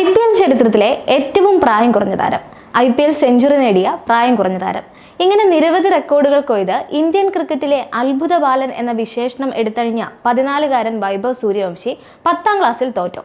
I P L ചരിത്രത്തിലെ ഏറ്റവും പ്രായം കുറഞ്ഞ താരം. ഐ പി എൽ സെഞ്ചുറി നേടിയ പ്രായം കുറഞ്ഞ താരം. ഇങ്ങനെ നിരവധി റെക്കോർഡുകൾ കൊയ്ത് ഇന്ത്യൻ ക്രിക്കറ്റിലെ അത്ഭുത ബാലൻ എന്ന വിശേഷണം എടുത്തഴിഞ്ഞ പതിനാലുകാരൻ വൈഭവ് സൂര്യവംശി പത്താം ക്ലാസ്സിൽ തോറ്റു.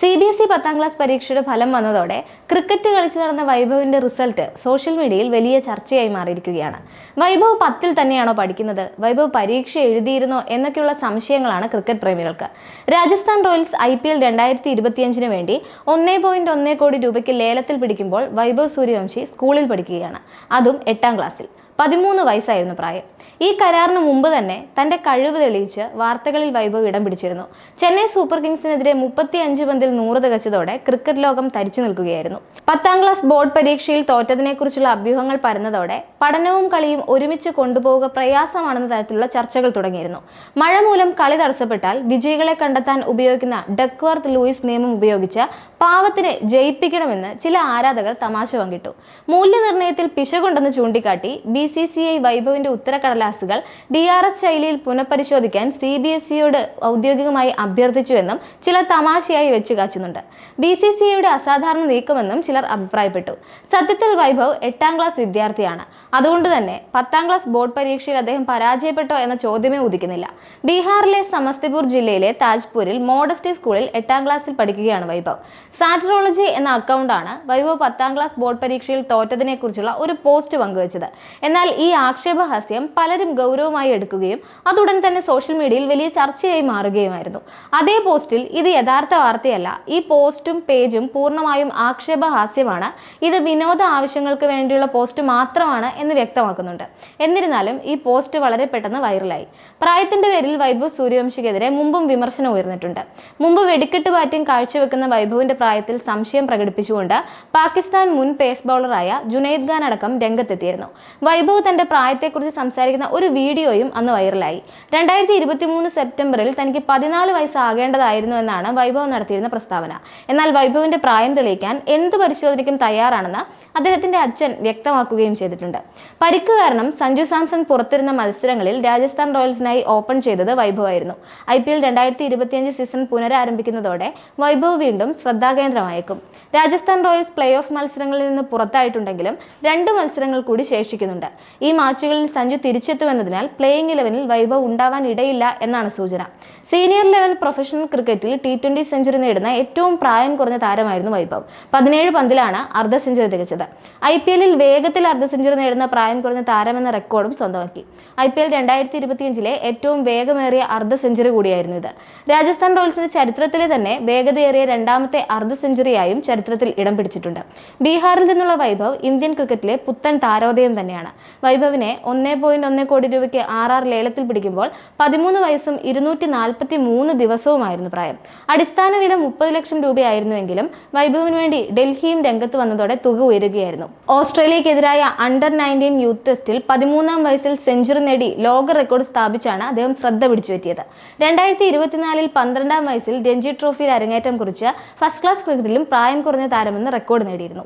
സി ബി എസ് ഇ പത്താം ക്ലാസ് പരീക്ഷയുടെ ഫലം വന്നതോടെ ക്രിക്കറ്റ് കളിച്ചു നടന്ന വൈഭവിന്റെ റിസൾട്ട് സോഷ്യൽ മീഡിയയിൽ വലിയ ചർച്ചയായി മാറിയിരിക്കുകയാണ്. വൈഭവ് പത്തിൽ തന്നെയാണോ പഠിക്കുന്നത്? വൈഭവ് പരീക്ഷ എഴുതിയിരുന്നോ എന്നൊക്കെയുള്ള സംശയങ്ങളാണ് cricket പ്രേമികൾക്ക്. Rajasthan Royals I P L രണ്ടായിരത്തി ഇരുപത്തിയഞ്ചിന് വേണ്ടി ഒന്നേ പോയിന്റ് ഒന്നേ കോടി രൂപയ്ക്ക് ലേലത്തിൽ പിടിക്കുമ്പോൾ വൈഭവ് സൂര്യവംശി സ്കൂളിൽ പഠിക്കുകയാണ്. അതും എട്ടാം ക്ലാസ്സിൽ. പതിമൂന്ന് വയസ്സായിരുന്നു പ്രായം. ഈ കരാറിന് മുമ്പ് തന്നെ തന്റെ കഴിവ് തെളിയിച്ച് വാർത്തകളിൽ വൈഭവ് ഇടം പിടിച്ചിരുന്നു. ചെന്നൈ സൂപ്പർ കിങ്സിനെതിരെ മുപ്പത്തി അഞ്ച് പന്തിൽ നൂറ് തികച്ചതോടെ ക്രിക്കറ്റ് ലോകം തരിച്ചു നിൽക്കുകയായിരുന്നു. പത്താം ക്ലാസ് ബോർഡ് പരീക്ഷയിൽ തോറ്റതിനെക്കുറിച്ചുള്ള അഭ്യൂഹങ്ങൾ പരന്നതോടെ പഠനവും കളിയും ഒരുമിച്ച് കൊണ്ടുപോവുക പ്രയാസമാണെന്ന തരത്തിലുള്ള ചർച്ചകൾ തുടങ്ങിയിരുന്നു. മഴ മൂലം കളി തടസ്സപ്പെട്ടാൽ വിജയികളെ കണ്ടെത്താൻ ഉപയോഗിക്കുന്ന ഡക്വർത്ത് ലൂയിസ് നിയമം ഉപയോഗിച്ച് പാവത്തിനെ ജയിപ്പിക്കണമെന്ന് ചില ആരാധകർ തമാശ പങ്കിട്ടു. മൂല്യനിർണയത്തിൽ പിശകുണ്ടെന്ന് ചൂണ്ടിക്കാട്ടി ബി സി സി ഐ വൈഭവിന്റെ ഉത്തരക്കടലാസുകൾ ഡി ആർ എസ് ശൈലിയിൽ പുനഃപരിശോധിക്കാൻ സി ബി എസ് സിയോട് ഔദ്യോഗികമായി അഭ്യർത്ഥിച്ചുവെന്നും ചിലർ തമാശയായി വെച്ചു കാച്ചുന്നുണ്ട്. ബി സി സി ഐയുടെ അസാധാരണ നീക്കമെന്നും ചിലർ അഭിപ്രായപ്പെട്ടു. സത്യത്തിൽ വൈഭവ് എട്ടാം ക്ലാസ് വിദ്യാർത്ഥിയാണ്. അതുകൊണ്ട് തന്നെ പത്താം ക്ലാസ് ബോർഡ് പരീക്ഷയിൽ അദ്ദേഹം പരാജയപ്പെട്ടോ എന്ന ചോദ്യമേ ഉദിക്കുന്നില്ല. ബീഹാറിലെ സമസ്തിപൂർ ജില്ലയിലെ താജ്പൂരിൽ മോഡസ്റ്റി സ്കൂളിൽ എട്ടാം ക്ലാസ്സിൽ പഠിക്കുകയാണ് വൈഭവ്. സാറ്ററോളജി എന്ന അക്കൗണ്ടാണ് വൈഭവ് പത്താം ക്ലാസ് ബോർഡ് പരീക്ഷയിൽ തോറ്റതിനെക്കുറിച്ചുള്ള ഒരു പോസ്റ്റ് പങ്കുവച്ചത്. എന്നാൽ ഈ ആക്ഷേപഹാസ്യം പലരും ഗൗരവമായി എടുക്കുകയും അതുടൻ തന്നെ സോഷ്യൽ മീഡിയയിൽ വലിയ ചർച്ചയായി മാറുകയുമായിരുന്നു. അതേ പോസ്റ്റിൽ ഇത് യഥാർത്ഥ വാർത്തയല്ല ഈ പോസ്റ്റും പേജും പൂർണമായും ആക്ഷേപഹാസ്യമാണ് ഇത് വിനോദ ആവശ്യങ്ങൾക്ക് വേണ്ടിയുള്ള പോസ്റ്റ് മാത്രമാണ് എന്ന് വ്യക്തമാക്കുന്നുണ്ട്. എന്നിരുന്നാലും ഈ പോസ്റ്റ് വളരെ പെട്ടെന്ന് വൈറലായി. പ്രായത്തിന്റെ പേരിൽ വൈഭവ് സൂര്യവംശിക്കെതിരെ മുമ്പും വിമർശനം ഉയർന്നിട്ടുണ്ട്. മുമ്പ് വെടിക്കെട്ട് ബാറ്റിംഗ് കാഴ്ചവെക്കുന്ന വൈഭവിന്റെ പ്രായത്തിൽ സംശയം പ്രകടിപ്പിച്ചുകൊണ്ട് പാകിസ്ഥാൻ മുൻ പേസ് ബൗളറായ ജുനൈദ് ഖാൻ അടക്കം രംഗത്തെത്തിയിരുന്നു. വൈഭവ് തന്റെ പ്രായത്തെക്കുറിച്ച് സംസാരിക്കുന്ന ഒരു വീഡിയോയും അന്ന് വൈറലായി. രണ്ടായിരത്തി ഇരുപത്തി മൂന്ന് സെപ്റ്റംബറിൽ തനിക്ക് പതിനാല് വയസ്സാകേണ്ടതായിരുന്നു എന്നാണ് വൈഭവ് നടത്തിയിരുന്ന പ്രസ്താവന. എന്നാൽ വൈഭവിന്റെ പ്രായം തെളിയിക്കാൻ എന്ത് പരിശോധനയ്ക്കും തയ്യാറാണെന്ന് അദ്ദേഹത്തിന്റെ അച്ഛൻ വ്യക്തമാക്കുകയും ചെയ്തിട്ടുണ്ട്. പരിക്ക് കാരണം സഞ്ജു സാംസൺ പുറത്തിരുന്ന മത്സരങ്ങളിൽ രാജസ്ഥാൻ റോയൽസിനായി ഓപ്പൺ ചെയ്തത് വൈഭവായിരുന്നു. ഐ പി എൽ രണ്ടായിരത്തി ഇരുപത്തിയഞ്ച് സീസൺ പുനരാരംഭിക്കുന്നതോടെ വൈഭവ് വീണ്ടും ശ്രദ്ധാകേന്ദ്രമായേക്കും. രാജസ്ഥാൻ റോയൽസ് പ്ലേ ഓഫ് മത്സരങ്ങളിൽ നിന്ന് പുറത്തായിട്ടുണ്ടെങ്കിലും രണ്ട് മത്സരങ്ങൾ കൂടി ശേഷിക്കുന്നുണ്ട്. ഈ മാച്ചുകളിൽ സഞ്ജു തിരിച്ചെത്തുമെന്നതിനാൽ പ്ലേയിങ് ഇലവനിൽ വൈഭവ് ഉണ്ടാവാൻ ഇടയില്ല എന്നാണ് സൂചന. സീനിയർ ലെവൽ പ്രൊഫഷണൽ ക്രിക്കറ്റിൽ ടി ട്വന്റി സെഞ്ചുറി നേടുന്ന ഏറ്റവും പ്രായം കുറഞ്ഞ താരമായിരുന്നു വൈഭവ്. പതിനേഴ് പന്തിലാണ് അർദ്ധ സെഞ്ചുറി തികച്ചത്. ഐ പി എല്ലിൽ വേഗത്തിൽ അർദ്ധ സെഞ്ചുറി നേടുന്ന പ്രായം കുറഞ്ഞ താരമെന്ന റെക്കോർഡും സ്വന്തമാക്കി. ഐ പി എൽ രണ്ടായിരത്തി ഇരുപത്തിയഞ്ചിലെ ഏറ്റവും വേഗമേറിയ അർദ്ധ സെഞ്ചുറി കൂടിയായിരുന്നു ഇത്. രാജസ്ഥാൻ റോയൽസിന്റെ ചരിത്രത്തിലെ തന്നെ വേഗതയേറിയ രണ്ടാമത്തെ അർദ്ധ സെഞ്ചുറിയായും ചരിത്രത്തിൽ ഇടം പിടിച്ചിട്ടുണ്ട്. ബീഹാറിൽ നിന്നുള്ള വൈഭവ് ഇന്ത്യൻ ക്രിക്കറ്റിലെ പുത്തൻ താരോദയം തന്നെയാണ്. വൈഭവിനെ ഒന്നേ പോയിന്റ് ഒന്നേ കോടി രൂപയ്ക്ക് ആർ ആർ ലേലത്തിൽ പിടിക്കുമ്പോൾ പതിമൂന്ന് വയസ്സും ഇരുന്നൂറ്റി നാൽപ്പത്തി മൂന്ന് ദിവസവുമായിരുന്നു പ്രായം. അടിസ്ഥാന വില മുപ്പത് ലക്ഷം രൂപയായിരുന്നുവെങ്കിലും വൈഭവിന് വേണ്ടി ഡൽഹിയും രംഗത്ത് വന്നതോടെ തുക ഉയരുകയായിരുന്നു. ഓസ്ട്രേലിയക്കെതിരായ അണ്ടർ നയന്റീൻ യൂത്ത് ടെസ്റ്റിൽ പതിമൂന്നാം വയസ്സിൽ സെഞ്ചുറി നേടി ലോക റെക്കോർഡ് സ്ഥാപിച്ചാണ് അദ്ദേഹം ശ്രദ്ധ പിടിച്ചുപറ്റിയത്. രണ്ടായിരത്തി ഇരുപത്തിനാലിൽ പന്ത്രണ്ടാം വയസ്സിൽ രഞ്ജി ട്രോഫിയിൽ അരങ്ങേറ്റം കുറിച്ച് ഫസ്റ്റ് ക്ലാസ് ക്രിക്കറ്റിലും പ്രായം കുറഞ്ഞ താരമെന്ന് റെക്കോർഡ് നേടിയിരുന്നു.